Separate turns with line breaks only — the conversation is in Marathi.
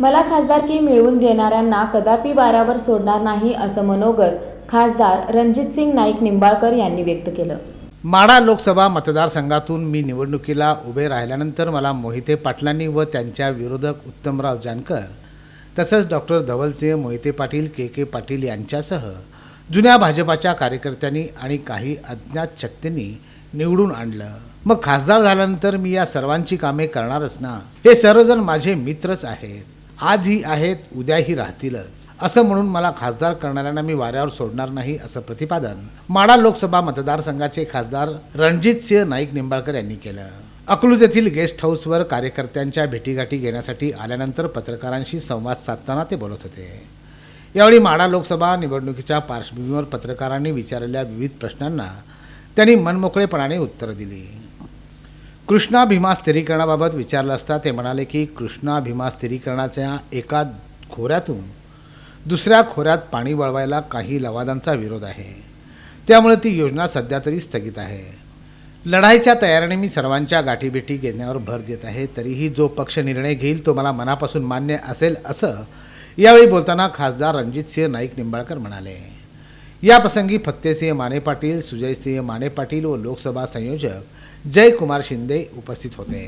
मला खासदारकी मिळवून देणाऱ्यांना कदापि वाऱ्यावर सोडणार नाही असं मनोगत खासदार रणजित सिंग नाईक निंबाळकर यांनी व्यक्त केलं.
माडा लोकसभा मतदारसंघातून मी निवडणुकीला उभे राहिल्यानंतर मला मोहिते पाटलांनी व त्यांच्या विरोधक उत्तमराव जानकर तसंच doctor Dhawalsinh Mohite Patil K K Patil यांच्यासह जुन्या भाजपाच्या कार्यकर्त्यांनी आणि काही अज्ञात शक्तींनी निवडून आणलं. मग खासदार झाल्यानंतर मी या सर्वांची कामे करणारच ना? हे सर्वजण माझे मित्रच आहेत. आजही आहेत उद्याही राहतीलच. असं म्हणून मला खासदार करणाऱ्यांना मी वाऱ्यावर सोडणार नाही असं प्रतिपादन माडा लोकसभा मतदारसंघाचे खासदार रणजित सिंह नाईक निंबाळकर यांनी केलं. अकलूज येथील गेस्ट हाऊसवर कार्यकर्त्यांच्या भेटीगाठी घेण्यासाठी आल्यानंतर पत्रकारांशी संवाद साधताना ते बोलत होते. यावेळी माडा लोकसभा निवडणुकीच्या पार्श्वभूमीवर पत्रकारांनी विचारलेल्या विविध प्रश्नांना त्यांनी मनमोकळेपणाने उत्तरं दिली. कृष्णा भीमा स्थिरीकरणाबाबत विचारलं असता ते म्हणाले की कृष्णा भीमा स्थिरीकरणाच्या एका खोऱ्यातून दुसऱ्या खोऱ्यात पाणी वळवायला काही लवादांचा विरोध आहे. त्यामुळे ती योजना सध्या तरी स्थगित आहे. लढाईच्या तयारीने मी सर्वांच्या गाठीभेटी घेण्यावर भर देत आहे. तरीही जो पक्ष निर्णय घेईल तो मला मनापासून मान्य असेल असं यावेळी बोलताना खासदार रणजितसिंह नाईक निंबाळकर म्हणाले. या प्रसंगी फत्तेसिंह माने पाटील सुजयसिंह माने पाटील व लोकसभा संयोजक जयकुमार शिंदे उपस्थित होते.